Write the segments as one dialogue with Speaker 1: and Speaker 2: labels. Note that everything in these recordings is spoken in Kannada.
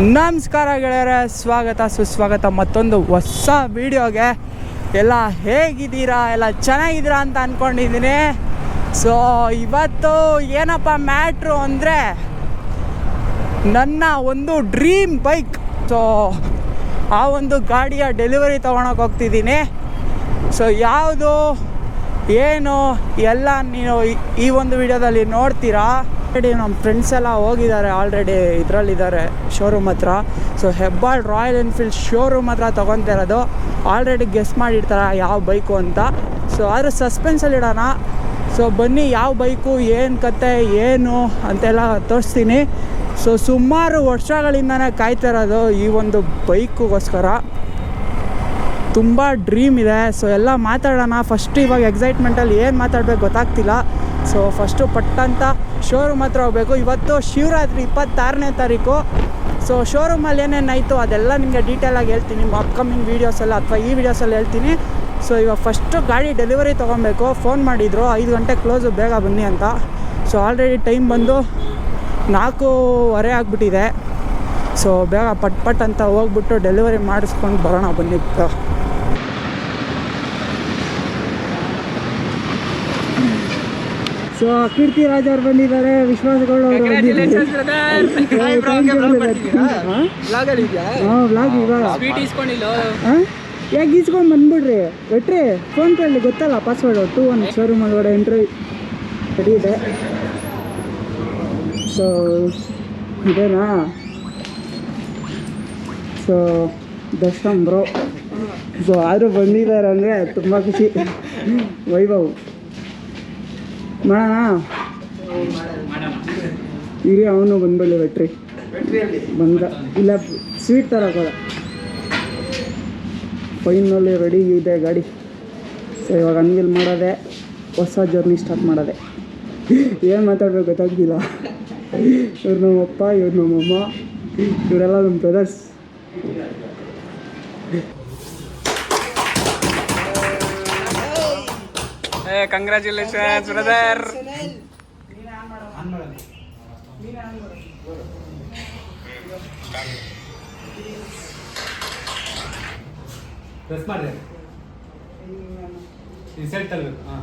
Speaker 1: ನಮಸ್ಕಾರ ಗೆಳೆಯರೆ, ಸ್ವಾಗತ, ಸುಸ್ವಾಗತ. ಮತ್ತೊಂದು ಹೊಸ ವಿಡಿಯೋಗೆ ಎಲ್ಲ ಹೇಗಿದ್ದೀರಾ? ಎಲ್ಲ ಚೆನ್ನಾಗಿದ್ದೀರಾ ಅಂತ ಅಂದ್ಕೊಂಡಿದ್ದೀನಿ ಸೊ ಇವತ್ತು ಏನಪ್ಪ ಮ್ಯಾಟ್ರು ಅಂದರೆ ನನ್ನ ಒಂದು ಡ್ರೀಮ್ ಬೈಕ್. ಸೊ ಆ ಒಂದು ಗಾಡಿಯ ಡೆಲಿವರಿ ತೊಗೊಳಕ್ಕೆ ಹೋಗ್ತಿದ್ದೀನಿ. ಸೊ ಯಾವುದು, ಏನು, ಎಲ್ಲ ಈ- ಈ ಒಂದು ವಿಡಿಯೋದಲ್ಲಿ ನೋಡ್ತೀರಾ? ಆಲ್ರೆಡಿ ನಮ್ಮ ಫ್ರೆಂಡ್ಸ್ ಎಲ್ಲ ಹೋಗಿದ್ದಾರೆ, ಆಲ್ರೆಡಿ ಇದರಲ್ಲಿದ್ದಾರೆ ಶೋರೂಮ್ ಹತ್ರ. So Hebbal royal enfield showroom ಹತ್ರ ತೊಗೊತಿರೋದು ಆಲ್ರೆಡಿ ಗೆಸ್ ಮಾಡಿರ್ತಾರೆ ಯಾವ ಬೈಕು ಅಂತ. ಸೊ ಆದ್ರೆ ಸಸ್ಪೆನ್ಸಲ್ಲಿ ಇಡೋಣ. ಸೊ ಬನ್ನಿ ಯಾವ ಬೈಕು, ಏನು ಕತೆ, ಏನು ಅಂತೆಲ್ಲ ತೋರಿಸ್ತೀನಿ. ಸೊ ಸುಮಾರು ವರ್ಷಗಳಿಂದನೇ ಕಾಯ್ತಾ ಇರೋದು ಈ ಒಂದು ಬೈಕುಗೋಸ್ಕರ. ತುಂಬ ಡ್ರೀಮ್ ಇದೆ. ಸೊ ಎಲ್ಲ ಮಾತಾಡೋಣ. ಫಸ್ಟ್ ಇವಾಗ ಎಕ್ಸೈಟ್ಮೆಂಟಲ್ಲಿ ಏನು ಮಾತಾಡ್ಬೇಕು ಗೊತ್ತಾಗ್ತಿಲ್ಲ. ಸೊ ಫಸ್ಟು ಪಟ್ಟಂತ ಶೋರೂಮ್ ಹತ್ರ ಹೋಗಬೇಕು. ಇವತ್ತು ಶಿವರಾತ್ರಿ ಇಪ್ಪತ್ತಾರನೇ ತಾರೀಕು. ಸೊ ಶೋರೂಮಲ್ಲಿ ಏನೇನಾಯಿತು ಅದೆಲ್ಲ ನಿಮಗೆ ಡೀಟೇಲಾಗಿ ಹೇಳ್ತೀನಿ. ಅಪ್ಕಮಿಂಗ್ ವೀಡಿಯೋಸಲ್ಲ ಅಥವಾ ಈ ವಿಡಿಯೋಸಲ್ಲಿ ಹೇಳ್ತೀನಿ. ಸೊ ಇವಾಗ ಫಸ್ಟು ಗಾಡಿ ಡೆಲಿವರಿ ತೊಗೊಬೇಕು. ಫೋನ್ ಮಾಡಿದರು. ಐದು ಗಂಟೆ ಕ್ಲೋಸು ಬೇಗ ಬನ್ನಿ ಅಂತ. ಸೊ ಆಲ್ರೆಡಿ ಟೈಮ್ ಬಂದು ನಾಲ್ಕೂವರೆ ಆಗಿಬಿಟ್ಟಿದೆ. ಸೊ ಬೇಗ ಪಟ್ ಪಟ್ ಅಂತ ಹೋಗ್ಬಿಟ್ಟು ಡೆಲಿವರಿ ಮಾಡಿಸ್ಕೊಂಡು ಬರೋಣ ಬನ್ನಿ. ಸೊ ಕೀರ್ತಿ ರಾಜ್ ಅವ್ರು ಬಂದಿದ್ದಾರೆ ಅವರು ವ್ಲಾಗ್ ಇವಾಗ. ಹಾಂ? ಯಾಕೆ ಗೀಸ್ಕೊಂಡು ಬಂದ್ಬಿಡ್ರಿ? ಬಿಟ್ರಿ ಫೋನ್ ಪೇಲಿ ಗೊತ್ತಲ್ಲ ಪಾಸ್ವರ್ಡ್ ಟು ಒನ್ ಶೋರೂಮ್ ಒಳಗಡೆ ಎಂಟ್ರಿ ಇದೆ ಸೊ ಇದೇನಾ? ಸೊ ದರ್ಶನ್ ಬ್ರೋ ಸೊ ಆದರೂ ಬಂದಿದ್ದಾರೆ ಅಂದರೆ ತುಂಬ ಖುಷಿ. ವೈಭವ್. ಮಾಡೋಣ ಇರಿ, ಅವನು ಬಂದ್ಬಿಡಿ ಬೆಟ್ರಿ ಬಂದ. ಇಲ್ಲ, ಸ್ವೀಟ್ ತರೋಕೋದ ಫೈನಲ್ಲಿ ರೆಡಿ ಇದೆ ಗಾಡಿ. ಸೊ ಇವಾಗ ಅನ್ವಿಲ್ ಮಾಡೋದೆ, ಹೊಸ ಜರ್ನಿ ಸ್ಟಾರ್ಟ್ ಮಾಡೋದೆ. ಏನು ಮಾತಾಡ್ಬೇಕು ಗೊತ್ತಾಗ್ತಿಲ್ಲ. ಇವ್ರು ನಮ್ಮಪ್ಪ ಇವ್ರು ನಮ್ಮಮ್ಮ ಇವರೆಲ್ಲ ನಮ್ಮ ಬ್ರದರ್ಸ್
Speaker 2: ಕಂಗ್ರ್ಯಾಚುಲೇಷನ್ಸ್ ಬ್ರದರ್
Speaker 3: ಪ್ರೆಸ್ ಮಾಡಿದೆ ಈ ಸೆಟ್ ತರಬೇಕು. ಹಾಂ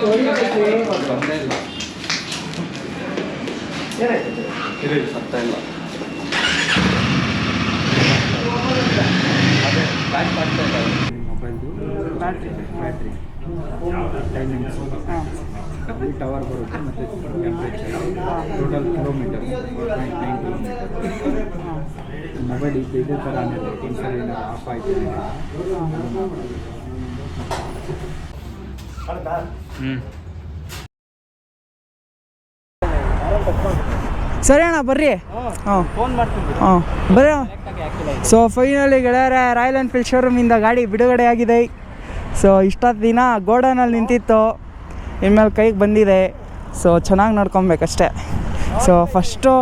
Speaker 3: ಸೈಡ್ಗೆ ಇಲ್ಲ ಸತ್ತ ಇಲ್ಲ ಮೊಬೈಲ್ದು ಬ್ಯಾಟ್ರಿ ಟೈಮಿಂಗ್ಸ್ ಟವರ್ ಬರುತ್ತೆ ಮತ್ತು ಟೆಂಪ್ರೇಚರ್ ಟೋಟಲ್ ಕಿಲೋಮೀಟರ್ ಮೊಬೈಲ್ ಇದು ಇದೇ ಥರ ಸರಿ ಆಫ್ ಆಯಿತು ಹ್ಞೂ
Speaker 1: ಸರಿ ಅಣ್ಣ ಬರ್ರಿ. ಹಾಂ
Speaker 3: ಫೋನ್ ಮಾಡ್ತೀನಿ.
Speaker 1: ಹಾಂ ಬರ್ರಿ ಸೊ ಫೈನಲಿ ಗೆಳೆಯರೆ ರಾಯಲ್ ಎನ್ಫೀಲ್ಡ್ ಶೋರೂಮಿಂದ ಗಾಡಿ ಬಿಡುಗಡೆ ಆಗಿದೆ. ಸೊ ಇಷ್ಟೊತ್ತು ದಿನ ಗೋಡನಲ್ಲಿ ನಿಂತಿತ್ತು. ಇನ್ಮೇಲೆ ಕೈಗೆ ಬಂದಿದೆ. ಸೊ ಚೆನ್ನಾಗಿ ನೋಡ್ಕೊಬೇಕಷ್ಟೆ. ಸೊ ಫಸ್ಟು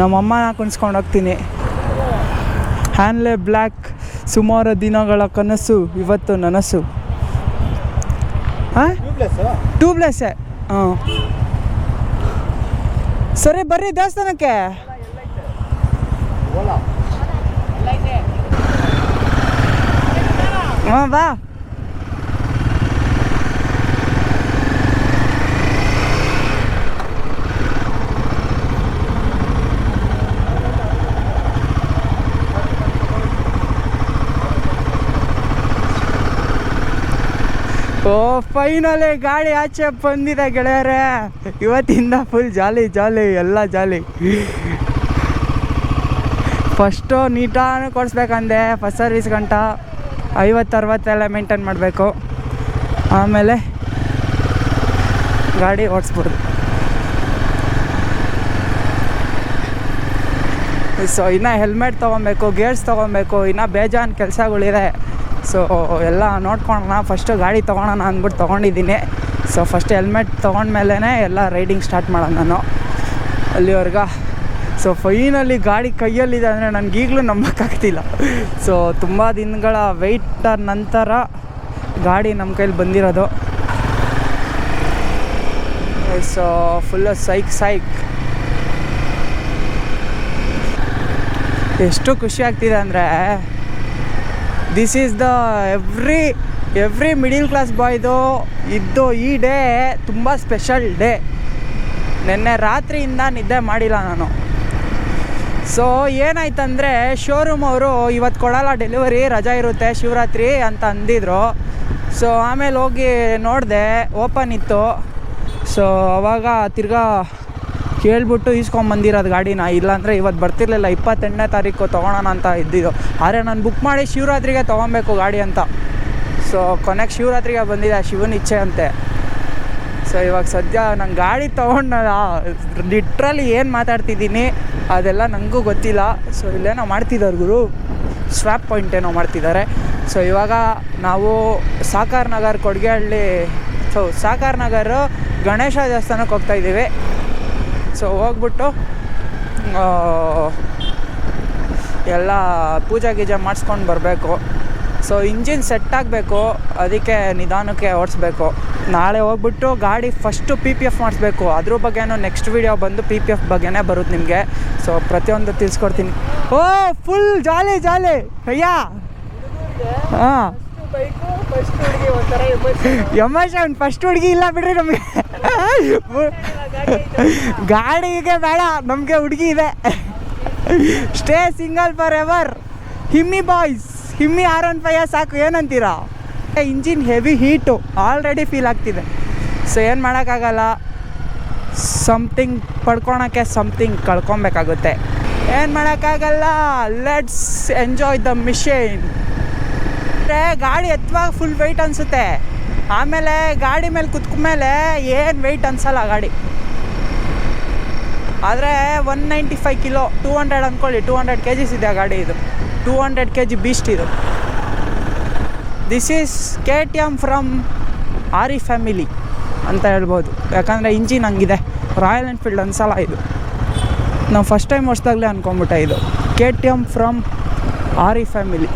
Speaker 1: ನಮ್ಮಮ್ಮನ ಕುಣಿಸ್ಕೊಂಡು ಹೋಗ್ತೀನಿ. ಹ್ಯಾನ್ಲೆ ಬ್ಲ್ಯಾಕ್ ಸುಮಾರು ದಿನಗಳ ಕನಸು ಇವತ್ತು ನನಸು. ಹಾಂ ಟ್ಯೂಬ್ಲೆಸ್ಸೇ ಹಾಂ ಸರಿ ಬರ್ರಿ ದೇವಸ್ಥಾನಕ್ಕೆ ಹಾಂ ಬಾ ಓ ಫೈನಲಿ ಗಾಡಿ ಆಚೆ ಬಂದಿದೆ ಗೆಳೆಯರೆ. ಇವತ್ತಿಂದ ಫುಲ್ ಜಾಲಿ ಜಾಲಿ ಎಲ್ಲ ಜಾಲಿ ಫಸ್ಟು ನೀಟಾಗಿ ಕೊಡಿಸ್ಬೇಕಂದೆ ಫಸ್ಟ್ ಸರ್ವಿಸ್ ಗಂಟ. ಐವತ್ತು ಅರವತ್ತೆಲ್ಲ ಮೇಂಟೈನ್ ಮಾಡಬೇಕು. ಆಮೇಲೆ ಗಾಡಿ ಓಡಿಸ್ಬೋದು. ಸೊ ಇನ್ನು ಹೆಲ್ಮೆಟ್ ತೊಗೊಬೇಕು ಗೇರ್ಸ್ ತೊಗೊಬೇಕು, ಇನ್ನು ಬೇಜಾನ್ ಕೆಲಸಗಳಿದೆ. ಸೊ ಎಲ್ಲ ನೋಡ್ಕೊಳ್ಳೋಣ ಫಸ್ಟು ಗಾಡಿ ತೊಗೊಳೋಣ ಅಂದ್ಬಿಟ್ಟು ತೊಗೊಂಡಿದ್ದೀನಿ. ಸೊ ಫಸ್ಟ್ ಹೆಲ್ಮೆಟ್ ತೊಗೊಂಡ್ಮೇಲೆ ಎಲ್ಲ ರೈಡಿಂಗ್ ಸ್ಟಾರ್ಟ್ ಮಾಡೋಣ ನಾನು. ಅಲ್ಲಿವರೆಗ. ಸೊ ಫೈನಲಿ ಗಾಡಿ ಕೈಯಲ್ಲಿದೆ ಅಂದರೆ ನನಗೆ ಈಗಲೂ ನಂಬೋಕ್ಕಾಗ್ತಿಲ್ಲ. ಸೊ ತುಂಬ ದಿನಗಳ ವೆಯ್ಟ ನಂತರ ಗಾಡಿ ನಮ್ಮ ಕೈಲಿ ಬಂದಿರೋದು. ಸೊ ಫುಲ್ಲು ಸೈಕ್ ಸೈಕ್ ಎಷ್ಟು ಖುಷಿ ಆಗ್ತಿದೆ ಅಂದರೆ this is the every every middle class ಬಾಯ್ದು ಇದ್ದು ಈ ಡೇ ತುಂಬ ಸ್ಪೆಷಲ್ ಡೇ ನಿನ್ನೆ ರಾತ್ರಿಯಿಂದ ನಿದ್ದೆ ಮಾಡಿಲ್ಲ ನಾನು. ಸೊ ಏನಾಯ್ತಂದರೆ ಶೋರೂಮ್ ಅವರು ಇವತ್ತು ಕೊಡಲ್ಲ ಡೆಲಿವರಿ ರಜಾ ಇರುತ್ತೆ, ಶಿವರಾತ್ರಿ ಅಂತ ಅಂದಿದ್ರು. ಸೊ ಆಮೇಲೆ ಹೋಗಿ ನೋಡಿದೆ ಓಪನ್ ಇತ್ತು. ಸೊ ಅವಾಗ ತಿರ್ಗಾ ಕೇಳ್ಬಿಟ್ಟು ಈಸ್ಕೊಂಬಂದಿರೋದು ಗಾಡಿನ. ಇಲ್ಲಾಂದರೆ ಇವತ್ತು ಬರ್ತಿರ್ಲಿಲ್ಲ. ಇಪ್ಪತ್ತೆಂಟನೇ ತಾರೀಕು ತೊಗೊಳೋಣ ಅಂತ ಇದ್ದಿದ್ದು. ಆದರೆ ನಾನು ಬುಕ್ ಮಾಡಿ ಶಿವರಾತ್ರಿಗೆ ತೊಗೊಬೇಕು ಗಾಡಿ ಅಂತ. ಸೊ ಕೊನೆಗೆ ಶಿವರಾತ್ರಿಗೆ ಬಂದಿದೆ. ಶಿವನ ಇಚ್ಛೆ ಅಂತೆ. ಸೊ ಇವಾಗ ಸದ್ಯ ನಂಗೆ ಗಾಡಿ ತೊಗೊಂಡ ಲಿಟ್ರಲಿ ಏನು ಮಾತಾಡ್ತಿದ್ದೀನಿ ಅದೆಲ್ಲ ನನಗೂ ಗೊತ್ತಿಲ್ಲ. ಸೊ ಇಲ್ಲೇನೋ ಮಾಡ್ತಿದ್ದಾರೆ ಗುರು. ಸ್ವ್ಯಾಪ್ ಪಾಯಿಂಟ್ ಏನೋ ಮಾಡ್ತಿದ್ದಾರೆ ಸೊ ಇವಾಗ ನಾವು ಸಾಕಾರ್ ನಗರ್, ಕೊಡ್ಗೆಹಳ್ಳಿ ಸೊ ಸಾಕಾರ್ ನಗರ ಗಣೇಶ ದೇವಸ್ಥಾನಕ್ಕೆ ಹೋಗ್ತಾ ಇದ್ದೀವಿ. ಸೊ ಹೋಗ್ಬಿಟ್ಟು ಎಲ್ಲ ಪೂಜೆ ಗೀಜೆ ಮಾಡಿಸ್ಕೊಂಡು ಬರಬೇಕು. ಸೊ ಇಂಜಿನ್ ಸೆಟ್ ಆಗಬೇಕು ಅದಕ್ಕೆ ನಿಧಾನಕ್ಕೆ ಓಡಿಸ್ಬೇಕು. ನಾಳೆ ಹೋಗ್ಬಿಟ್ಟು ಗಾಡಿ ಫಸ್ಟು ಪಿ ಪಿ ಎಫ್ ಮಾಡಿಸ್ಬೇಕು. ಅದ್ರ ಬಗ್ಗೆನೂ ನೆಕ್ಸ್ಟ್ ವೀಡಿಯೋ ಬಂದು ಪಿ ಪಿ ಎಫ್ ಬಗ್ಗೆನೇ ಬರುತ್ತೆ ನಿಮಗೆ. ಸೊ ಪ್ರತಿಯೊಂದು ತಿಳಿಸ್ಕೊಡ್ತೀನಿ. Oh full jolly jolly. ಅಯ್ಯ. ಹಾಂ. ಎಮೋಷನ್. ಫಸ್ಟ್ ಹುಡುಗಿ ಇಲ್ಲ ಬಿಡ್ರಿ ನಮಗೆ. ಗಾಡಿಗೆ ಬೇಡ, ನಮಗೆ ಹುಡುಗಿ ಇದೆ. ಸ್ಟೇ ಸಿಂಗಲ್ ಫಾರ್ ಎವರ್ ಹಿಮ್ಮಿ ಬಾಯ್ಸ್ ಹಿಮ್ಮಿ ಆರ್ ಒನ್ ಫೈವ್ ಸಾಕು, ಏನಂತೀರಾ? Engine heavy heat already feel ಆಗ್ತಿದೆ. ಸೊ ಏನು ಮಾಡೋಕ್ಕಾಗಲ್ಲ? ಸಮಥಿಂಗ್ ಪಡ್ಕೊಳಕ್ಕೆ ಸಮಥಿಂಗ್ ಕಳ್ಕೊಬೇಕಾಗುತ್ತೆ. ಏನು ಮಾಡೋಕ್ಕಾಗಲ್ಲ? ಲೆಟ್ಸ್ ಎಂಜಾಯ್ ದ ಮಿಷಿನ್ ಗಾಡಿ ಎತ್ತುವಾಗ ಫುಲ್ ವೆಯ್ಟ್ ಅನಿಸುತ್ತೆ. ಆಮೇಲೆ ಗಾಡಿ ಮೇಲೆ ಕುತ್ಕೊಂಡ್ಮೇಲೆ ಏನು ವೆಯ್ಟ್ ಅನ್ಸಲ್ಲ ಗಾಡಿ. ಆದರೆ one ninety five kilo two hundred ಅಂದ್ಕೊಳ್ಳಿ ಟೂ ಹಂಡ್ರೆಡ್ ಕೆ ಜಿಸ್ ಇದೆ ಗಾಡಿ ಇದು. Two hundred K G beast ಇದು. This is K T M from ary family ಅಂತ ಹೇಳ್ಬೋದು. ಯಾಕಂದರೆ ಇಂಜಿನ್ ಹಂಗಿದೆ. ರಾಯಲ್ ಎನ್ಫೀಲ್ಡ್ ಅನ್ಸಲ್ಲ ಇದು. ನಾವು ಫಸ್ಟ್ ಟೈಮ್ ಹೊಸ್ದಾಗಲೇ ಅನ್ಕೊಂಬಿಟ್ಟೆ ಇದು. ಕೆ ಟಿ ಎಂ ಫ್ರಮ್ ಆರಿ ಫ್ಯಾಮಿಲಿ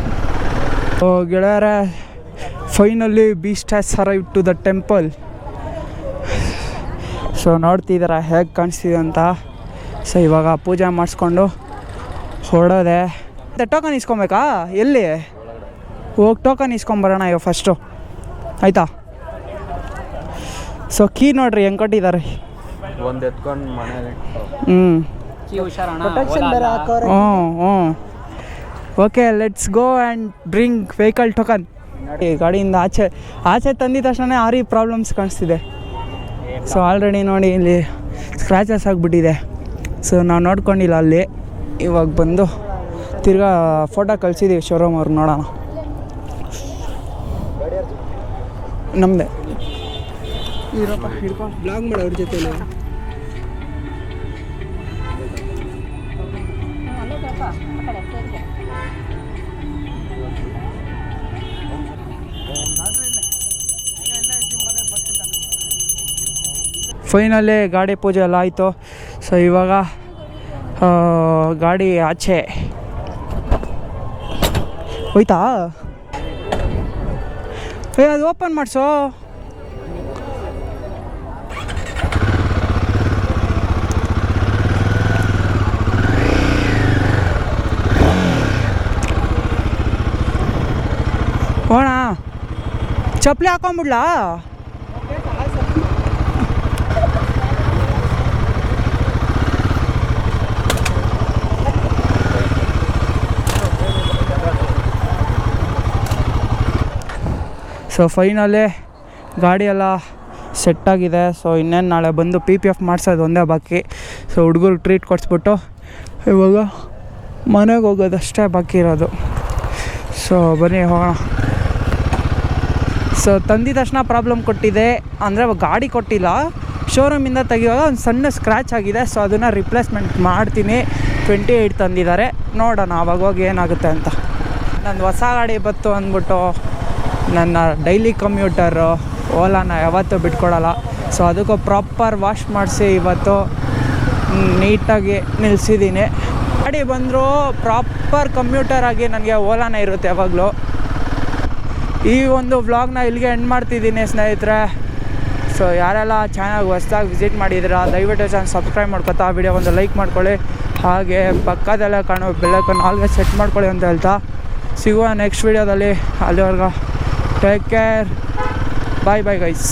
Speaker 1: ಗೆಳೆಯರೆ finally beast has arrive to the temple so ನೋಡ್ತಿದ್ದೀರಾ, ಹೇಗೆ ಕಾಣಿಸ್ತಿದೆ ಅಂತ? ಸೊ ಇವಾಗ ಪೂಜೆ ಮಾಡಿಸ್ಕೊಂಡು ಹೊರಡೋದೆ. ಮತ್ತೆ ಟೋಕನ್ ಇಸ್ಕೊಬೇಕಾ? ಎಲ್ಲಿ? ಹೋಗಿ ಟೋಕನ್ ಇಸ್ಕೊಂಬರೋಣ ಇವಾಗ ಫಸ್ಟು ಆಯಿತಾ? ಸೊ ಕೀ ನೋಡ್ರಿ ಹೆಂಗೆ ಕೊಟ್ಟಿದ್ದಾರೆ?
Speaker 3: ಒಂದು ಎತ್ಕೊಂಡು ಮನೇಲಿ
Speaker 1: ಹ್ಞೂ
Speaker 2: ಹುಷಾರಣ
Speaker 1: ಹ್ಞೂ ಹ್ಞೂ okay let's go and drink vehicle token ಈ ಗಾಡಿಯಿಂದ ಆಚೆ ಆಚೆ ತಂದಿದ ತಕ್ಷಣ ಆರಿ ಪ್ರಾಬ್ಲಮ್ಸ್ ಕಾಣಿಸ್ತಿದೆ. ಸೊ ಆಲ್ರೆಡಿ ನೋಡಿ ಇಲ್ಲಿ ಸ್ಕ್ರ್ಯಾಚಸ್ ಆಗಿಬಿಟ್ಟಿದೆ. ಸೊ ನಾವು ನೋಡ್ಕೊಂಡಿಲ್ಲ ಅಲ್ಲಿ. ಇವಾಗ ಬಂದು ತಿರ್ಗಾ ಫೋಟೋ ಕಳಿಸಿದ್ದೀವಿ ಶೋರೂಮ್ ಅವ್ರಿಗೆ ನೋಡೋಣ. ನಮ್ಮದೇ ಬ್ಲಾಗ್ ಮಾಡ ಅವ್ರ ಜೊತೆ ಫೈನಲ್ಲೇ ಗಾಡಿ ಪೂಜೆ ಎಲ್ಲ ಆಯಿತು. ಸೊ ಇವಾಗ ಗಾಡಿ ಆಚೆ. ಹೋಯ್ತಾ? ಏ ಅದು ಓಪನ್ ಮಾಡಿಸೋ. ಹೋಣ ಚಪ್ಪಲಿ ಹಾಕೊಂಬಿಡ್ಲಾ? ಸೊ ಫೈನಲಿ ಗಾಡಿ ಎಲ್ಲ ಸೆಟ್ಟಾಗಿದೆ ಸೊ ಇನ್ನೇನು ನಾಳೆ ಬಂದು ಪಿ ಪಿ ಎಫ್ ಮಾಡಿಸೋದು ಒಂದೇ ಬಾಕಿ. ಸೊ ಹುಡುಗರು ಟ್ರೀಟ್ ಕೊಡಿಸ್ಬಿಟ್ಟು ಇವಾಗ ಮನೆಗೆ ಹೋಗೋದಷ್ಟೇ ಬಾಕಿ ಇರೋದು. ಸೊ ಬನ್ನಿ, ಹೋಗೋಣ. ಸೊ ತಂದಿದ ತಕ್ಷಣ ಪ್ರಾಬ್ಲಮ್ ಕೊಟ್ಟಿದೆ. ಅಂದರೆ ಗಾಡಿ ಕೊಟ್ಟಿಲ್ಲ. ಶೋರೂಮಿಂದ ತೆಗಿಯುವಾಗ ಒಂದು ಸಣ್ಣ ಸ್ಕ್ರ್ಯಾಚ್ ಆಗಿದೆ. ಸೊ ಅದನ್ನು ರಿಪ್ಲೇಸ್ಮೆಂಟ್ ಮಾಡ್ತೀನಿ. ಟ್ವೆಂಟಿ ಏಯ್ಟ್ ತಂದಿದ್ದಾರೆ. ನೋಡೋಣ, ಅವಾಗ ಹೋಗಿ ಏನಾಗುತ್ತೆ ಅಂತ. ನಂದು ಹೊಸ ಗಾಡಿ ಬತ್ತು ಅಂದ್ಬಿಟ್ಟು ನನ್ನ ಡೈಲಿ ಕಮ್ಯೂಟರು ಓಲಾನ ಯಾವತ್ತೂ ಬಿಟ್ಕೊಡಲ್ಲ. ಸೊ ಅದಕ್ಕೂ ಪ್ರಾಪರ್ ವಾಶ್ ಮಾಡಿಸಿ ಇವತ್ತು ನೀಟಾಗಿ ನಿಲ್ಲಿಸಿದ್ದೀನಿ ಗಾಡಿ ಬಂದರೂ ಪ್ರಾಪರ್ ಕಂಪ್ಯೂಟರ್ ಆಗಿ ನನಗೆ ಓಲಾನ ಇರುತ್ತೆ ಯಾವಾಗಲೂ. ಈ ಒಂದು ವ್ಲಾಗ್ನ ಇಲ್ಲಿಗೆ ಎಂಡ್ ಮಾಡ್ತಿದ್ದೀನಿ ಸ್ನೇಹಿತರೆ. ಸೊ ಯಾರೆಲ್ಲ ಚಾನಲ್ ಹೊಸ್ದಾಗಿ ವಿಸಿಟ್ ಮಾಡಿದ್ದೀರಾ, ದಯವಿಟ್ಟು ಚಾನಲ್ ಸಬ್ಸ್ಕ್ರೈಬ್ ಮಾಡ್ಕೊತಾ ವಿಡಿಯೋ ಒಂದು ಲೈಕ್ ಮಾಡ್ಕೊಳ್ಳಿ. ಹಾಗೆ ಪಕ್ಕದಲ್ಲೇ ಕಾಣೋ ಬೆಲ್ಲಕ್ಕನ್ನು ಆಲ್ವೇಸ್ ಸೆಟ್ ಮಾಡ್ಕೊಳ್ಳಿ ಅಂತ ಹೇಳ್ತಾ. ಸಿಗುವ ನೆಕ್ಸ್ಟ್ ವೀಡಿಯೋದಲ್ಲಿ ಅಲ್ಲಿವರೆಗೂ. take care bye bye guys